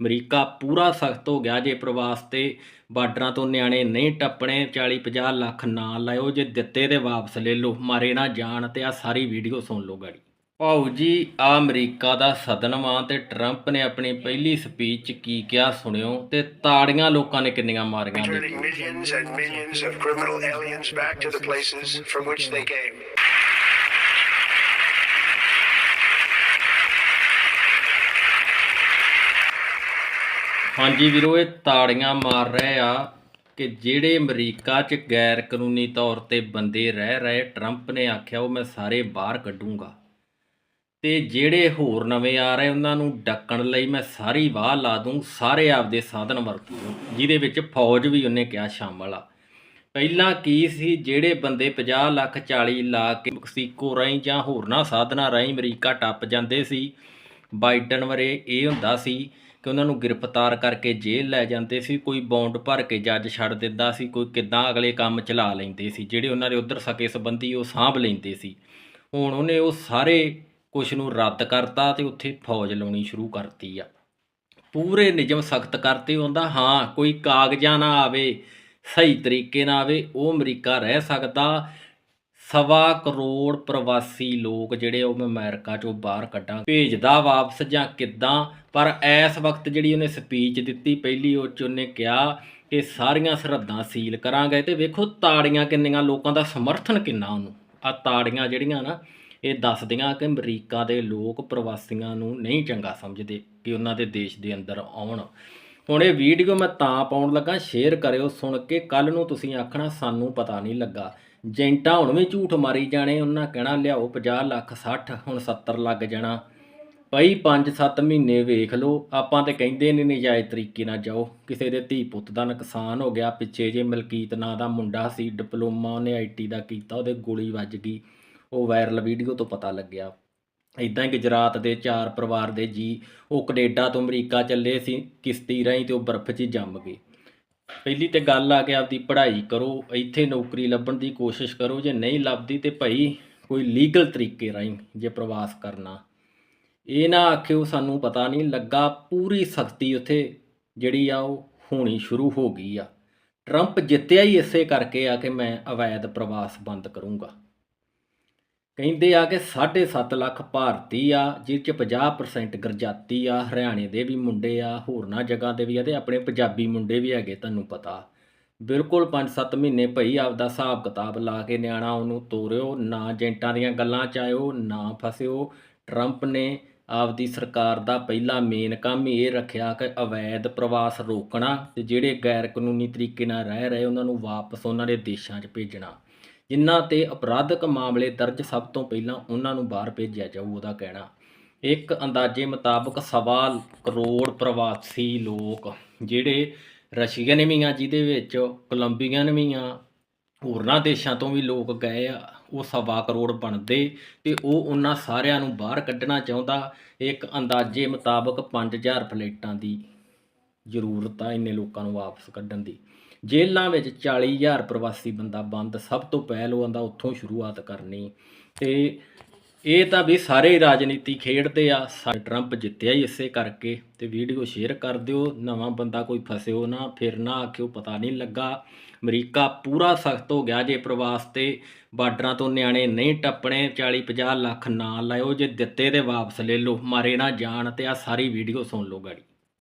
America ਪੂਰਾ ਸਖਤ ਹੋ ਗਿਆ ਜੇ ਪ੍ਰਵਾਸ ਤੇ। ਬਾਰਡਰਾਂ ਤੋਂ ਨਿਆਣੇ ਨਹੀਂ ਟੱਪਣੇ 40 50 ਲੱਖ ਨਾ ਲਾਇਓ ਜੇ ਦਿੱਤੇ ਤੇ ਵਾਪਸ ਲੈ ਲਓ। ਮਾਰੇ ਨਾ ਜਾਣ ਤੇ ਆ ਸਾਰੀ ਵੀਡੀਓ ਸੁਣ ਲਓ ਗਾੜੀ। ਭਾਊ ਜੀ ਆ ਅਮਰੀਕਾ ਦਾ ਸਦਨ ਵਾਂ ਤੇ ਟਰੰਪ ਨੇ ਆਪਣੀ ਪਹਿਲੀ ਸਪੀਚ 'ਚ ਕੀ ਕਿਹਾ ਸੁਣਿਓ? ਤੇ ਤਾੜੀਆਂ ਲੋਕਾਂ ਨੇ ਕਿੰਨੀਆਂ ਮਾਰੀਆਂ millions and millions of criminal aliens back to the places from which they came. ਹਾਂਜੀ ਵੀਰੋ, ਇਹ ਤਾੜੀਆਂ ਮਾਰ ਰਹੇ ਆ ਕਿ ਜਿਹੜੇ ਅਮਰੀਕਾ 'ਚ ਗੈਰ ਕਾਨੂੰਨੀ ਤੌਰ ਤੇ ਬੰਦੇ ਰਹਿ ਰਹੇ ਟਰੰਪ ਨੇ ਆਖਿਆ ਉਹ ਮੈਂ ਸਾਰੇ ਬਾਹਰ ਕੱਢੂੰਗਾ। ਤੇ ਜਿਹੜੇ ਹੋਰ ਨਵੇਂ ਆ ਰਹੇ, ਉਹਨਾਂ ਨੂੰ ਡੱਕਣ ਲਈ ਮੈਂ ਸਾਰੀ ਵਾਹ ਲਾ ਦੂੰ, ਸਾਰੇ ਆਪਦੇ ਸਾਧਨ ਵਰਤੂ ਜਿਹਦੇ ਵਿੱਚ ਫੌਜ ਵੀ ਉਹਨੇ ਕਿਹਾ ਸ਼ਾਮਲ ਆ। ਪਹਿਲਾਂ ਕੀ ਸੀ, ਜਿਹੜੇ ਬੰਦੇ 50 ਲੱਖ 40 ਲਾ ਕੇ ਮੈਕਸੀਕੋ ਰਾਹੀਂ ਜਾਂ ਹੋਰਨਾਂ ਸਾਧਨਾਂ ਰਾਹੀਂ ਅਮਰੀਕਾ ਟੱਪ ਜਾਂਦੇ ਸੀ, ਬਾਈਡਨ ਵਰੇ ਇਹ ਹੁੰਦਾ ਸੀ ਕਿ ਉਹਨਾਂ ਨੂੰ ਗ੍ਰਿਫਤਾਰ ਕਰਕੇ ਜੇਲ੍ਹ ਲੈ ਜਾਂਦੇ ਸੀ, ਕੋਈ ਬੌਂਡ ਭਰ ਕੇ ਜੱਜ ਛੱਡ ਦਿੰਦਾ ਸੀ, ਕੋਈ ਕਿੱਦਾਂ ਅਗਲੇ ਕੰਮ ਚਲਾ ਲੈਂਦੇ ਸੀ, ਜਿਹੜੇ ਉਹਨਾਂ ਦੇ ਉਧਰ ਸਕੇ ਸੰਬੰਧੀ ਉਹ ਸਾਂਭ ਲੈਂਦੇ ਸੀ। ਹੁਣ ਉਹਨੇ ਉਹ ਸਾਰੇ ਕੁਛ ਨੂੰ ਰੱਦ ਕਰਤਾ ਤੇ ਉੱਥੇ ਫੌਜ ਲਾਉਣੀ ਸ਼ੁਰੂ ਕਰਤੀ ਆ। ਪੂਰੇ ਨਿਯਮ ਸਖਤ ਕਰਤੇ ਹੁੰਦਾ ਹਾਂ, ਕੋਈ ਕਾਗਜ਼ਾਂ ਨਾ ਆਵੇ, ਸਹੀ ਤਰੀਕੇ ਨਾਲ ਆਵੇ, ਉਹ ਅਮਰੀਕਾ ਰਹਿ ਸਕਦਾ ਸਵਾ ਕਰੋੜ ਪ੍ਰਵਾਸੀ ਲੋਕ ਜਿਹੜੇ ਉਹ ਮੈਂ ਅਮਰੀਕਾ ਚੋਂ ਬਾਹਰ ਕੱਢਾਂ ਭੇਜਦਾ ਵਾਪਸ ਜਾਂ ਕਿੱਦਾਂ? ਪਰ ਇਸ ਵਕਤ ਜਿਹੜੀ ਉਹਨੇ ਸਪੀਚ ਦਿੱਤੀ, ਪਹਿਲੀ ਉਹ ਚ ਉਹਨੇ ਕਿਹਾ ਕਿ ਸਾਰੀਆਂ ਸਰਹੱਦਾਂ ਸੀਲ ਕਰਾਂਗੇ। ਤੇ ਵੇਖੋ ਤਾੜੀਆਂ ਕਿੰਨੀਆਂ, ਲੋਕਾਂ ਦਾ ਸਮਰਥਨ ਕਿੰਨਾ ਉਹਨੂੰ। ਆ ਤਾੜੀਆਂ ਜਿਹੜੀਆਂ ਨਾ, ਇਹ ਦੱਸਦੀਆਂ ਕਿ ਅਮਰੀਕਾ ਦੇ ਲੋਕ ਪ੍ਰਵਾਸੀਆਂ ਨੂੰ ਨਹੀਂ ਚੰਗਾ ਸਮਝਦੇ ਕਿ ਉਹਨਾਂ ਦੇ ਦੇਸ਼ ਦੇ ਅੰਦਰ ਆਉਣ। ਹੁਣ ਇਹ ਵੀਡੀਓ ਮੈਂ ਤਾਂ ਪਾਉਣ ਲੱਗਾ ਸ਼ੇਅਰ ਕਰਿਓ, ਸੁਣ ਕੇ। ਕੱਲ ਨੂੰ ਤੁਸੀਂ ਆਖਣਾ, ਸਾਨੂੰ ਪਤਾ ਨਹੀਂ ਲੱਗਾ। ਜੈਂਟਾ ਹੁਣ ਵੀ ਝੂਠ ਮਾਰੀ ਜਾਣੇ, ਉਹਨਾਂ ਕਹਿਣਾ, ਲਿਆਓ 50 ਲੱਖ 60 ਹੁਣ 70 ਲੱਗ ਜਾਣਾ। ਭਾਈ 5-7 ਮਹੀਨੇ ਵੇਖ ਲਓ, ਆਪਾਂ ਤੇ ਕਹਿੰਦੇ ਨਹੀਂ ਨਜਾਇਜ਼ ਤਰੀਕੇ ਨਾਲ ਜਾਓ। ਕਿਸੇ ਦੇ ਧੀ ਪੁੱਤ ਦਾ ਨੁਕਸਾਨ ਹੋ ਗਿਆ, ਪਿੱਛੇ ਜੇ ਮਲਕੀਤ ਨਾਂ ਦਾ ਮੁੰਡਾ ਸੀ, ਡਿਪਲੋਮਾ ਉਹਨੇ ਆਈਟੀ ਦਾ ਕੀਤਾ, ਉਹਦੇ ਗੋਲੀ ਵੱਜ ਗਈ। ਉਹ ਵਾਇਰਲ ਵੀਡੀਓ ਤੋਂ ਪਤਾ ਲੱਗਿਆ। ਇਦਾਂ ਹੀ ਗੁਜਰਾਤ ਦੇ ਚਾਰ ਪਰਿਵਾਰ ਦੇ ਜੀ ਉਹ ਕੈਨੇਡਾ ਤੋਂ ਅਮਰੀਕਾ ਚੱਲੇ ਸੀ, ਕਿਸ਼ਤੀ ਰਾਹੀਂ ਤੇ ਉਹ ਬਰਫ਼ 'ਚ ਹੀ ਜੰਮ ਗਏ। ਪਹਿਲੀ ਤੇ ਗੱਲ ਆ ਕਿ ਆਪਦੀ ਪੜ੍ਹਾਈ ਕਰੋ, ਇੱਥੇ ਨੌਕਰੀ ਲੱਭਣ ਦੀ ਕੋਸ਼ਿਸ਼ ਕਰੋ, ਜੇ ਨਹੀਂ ਲੱਭਦੀ ਤੇ ਭਾਈ ਕੋਈ ਲੀਗਲ ਤਰੀਕੇ ਰਾਹੀਂ ਜੇ ਪ੍ਰਵਾਸ ਕਰਨਾ। ਇਹ ਨਾ ਆਖਿਓ ਸਾਨੂੰ ਪਤਾ ਨਹੀਂ ਲੱਗਾ ਪੂਰੀ ਸਖਤੀ ਉੱਥੇ ਜਿਹੜੀ ਆ ਉਹ ਹੋਣੀ ਸ਼ੁਰੂ ਹੋ ਗਈ ਆ। ਟਰੰਪ ਜਿੱਤਿਆ ਹੀ ਇਸੇ ਕਰਕੇ ਆ ਕਿ ਮੈਂ ਅਵੈਧ ਪ੍ਰਵਾਸ ਬੰਦ ਕਰੂੰਗਾ। ਕਹਿੰਦੇ ਆ ਕਿ 7.5 ਲੱਖ ਭਾਰਤੀ ਆ ਜਿਸ ਚ 50% ਗਰਜਾਤੀ ਆ, ਹਰਿਆਣੇ ਦੇ ਵੀ ਮੁੰਡੇ ਆ, ਹੋਰਨਾਂ ਜਗ੍ਹਾ ਦੇ ਵੀ ਆ ਤੇ ਆਪਣੇ ਪੰਜਾਬੀ ਮੁੰਡੇ ਵੀ ਹੈਗੇ ਤੁਹਾਨੂੰ ਪਤਾ। ਬਿਲਕੁਲ 5-7 ਮਹੀਨੇ ਭਈ ਆਪਦਾ ਹਿਸਾਬ ਕਿਤਾਬ ਲਾ ਕੇ ਨਿਆਣਾ ਉਹਨੂੰ ਤੋਰਿਓ, ਨਾ ਏਜੰਟਾਂ ਦੀਆਂ ਗੱਲਾਂ ਚ ਆਇਓ ਨਾ ਫਸਿਓ। ਟਰੰਪ ਨੇ ਆਪਦੀ ਸਰਕਾਰ ਦਾ ਪਹਿਲਾ ਮੇਨ ਕੰਮ ਹੀ ਇਹ ਰੱਖਿਆ ਕਿ ਅਵੈਧ ਪ੍ਰਵਾਸ ਰੋਕਣਾ ਤੇ ਜਿਹੜੇ ਗੈਰ ਕਾਨੂੰਨੀ ਤਰੀਕੇ ਨਾਲ ਰਹਿ ਰਹੇ ਉਹਨਾਂ ਨੂੰ ਵਾਪਸ ਉਹਨਾਂ ਦੇ ਦੇਸ਼ਾਂ 'ਚ ਭੇਜਣਾ। ਜਿਨ੍ਹਾਂ ਤੇ ਅਪਰਾਧਕ ਮਾਮਲੇ ਦਰਜ ਸਭ ਤੋਂ ਪਹਿਲਾਂ ਉਹਨਾਂ ਨੂੰ ਬਾਹਰ ਭੇਜਿਆ ਜਾਊ, ਉਹਦਾ ਕਹਿਣਾ। ਇੱਕ ਅੰਦਾਜ਼ੇ ਮੁਤਾਬਕ ਸਵਾ ਕਰੋੜ ਪ੍ਰਵਾਸੀ ਲੋਕ, ਜਿਹੜੇ ਰਸ਼ੀਅਨ ਵੀ ਆ, ਜਿਹਦੇ ਵਿੱਚ ਕੋਲੰਬੀਅਨ ਵੀ ਆ, ਹੋਰਨਾਂ ਦੇਸ਼ਾਂ ਤੋਂ ਵੀ ਲੋਕ ਗਏ ਆ, ਉਹ ਸਵਾ ਕਰੋੜ ਬਣਦੇ ਤੇ ਉਹ ਉਹਨਾਂ ਸਾਰਿਆਂ ਨੂੰ ਬਾਹਰ ਕੱਢਣਾ ਚਾਹੁੰਦਾ। ਇੱਕ ਅੰਦਾਜ਼ੇ ਮੁਤਾਬਕ 5000 ਫਲੈਟਾਂ ਦੀ ਜ਼ਰੂਰਤ ਆ ਇੰਨੇ ਲੋਕਾਂ ਨੂੰ ਵਾਪਸ ਕੱਢਣ ਦੀ। ਜੇਲ੍ਹਾਂ ਵਿੱਚ 40000 ਪ੍ਰਵਾਸੀ ਬੰਦਾ ਬੰਦ, ਸਭ ਤੋਂ ਪਹਿਲ ਉਹ ਆਂਦਾ ਉੱਥੋਂ ਸ਼ੁਰੂਆਤ ਕਰਨੀ। ਤੇ ਇਹ ਤਾਂ ਵੀ ਸਾਰੇ ਹੀ ਰਾਜਨੀਤੀ ਖੇਡਦੇ ਆ, ਸਾ ਟਰੰਪ ਜਿੱਤਿਆ ਹੀ ਇਸੇ ਕਰਕੇ। ਤੇ ਵੀਡੀਓ ਸ਼ੇਅਰ ਕਰ ਦਿਓ, ਨਵਾਂ ਬੰਦਾ ਕੋਈ ਫਸਿਓ ਨਾ, ਫਿਰ ਨਾ ਆਖਿਓ ਪਤਾ ਨਹੀਂ ਲੱਗਾ। ਅਮਰੀਕਾ ਪੂਰਾ ਸਖਤ ਹੋ ਗਿਆ ਜੇ ਪ੍ਰਵਾਸ ਤੇ, ਬਾਰਡਰਾਂ ਤੋਂ ਨਿਆਣੇ ਨਹੀਂ ਟੱਪਣੇ 40 50 ਲੱਖ ਨਾ ਲਾਇਓ ਜੇ ਦਿੱਤੇ ਤੇ ਵਾਪਸ ਲੈ ਲਓ, ਮਾਰੇ ਨਾ ਜਾਣ ਤੇ ਆ ਸਾਰੀ ਵੀਡੀਓ ਸੁਣ ਲਓ ਗਾੜੀ।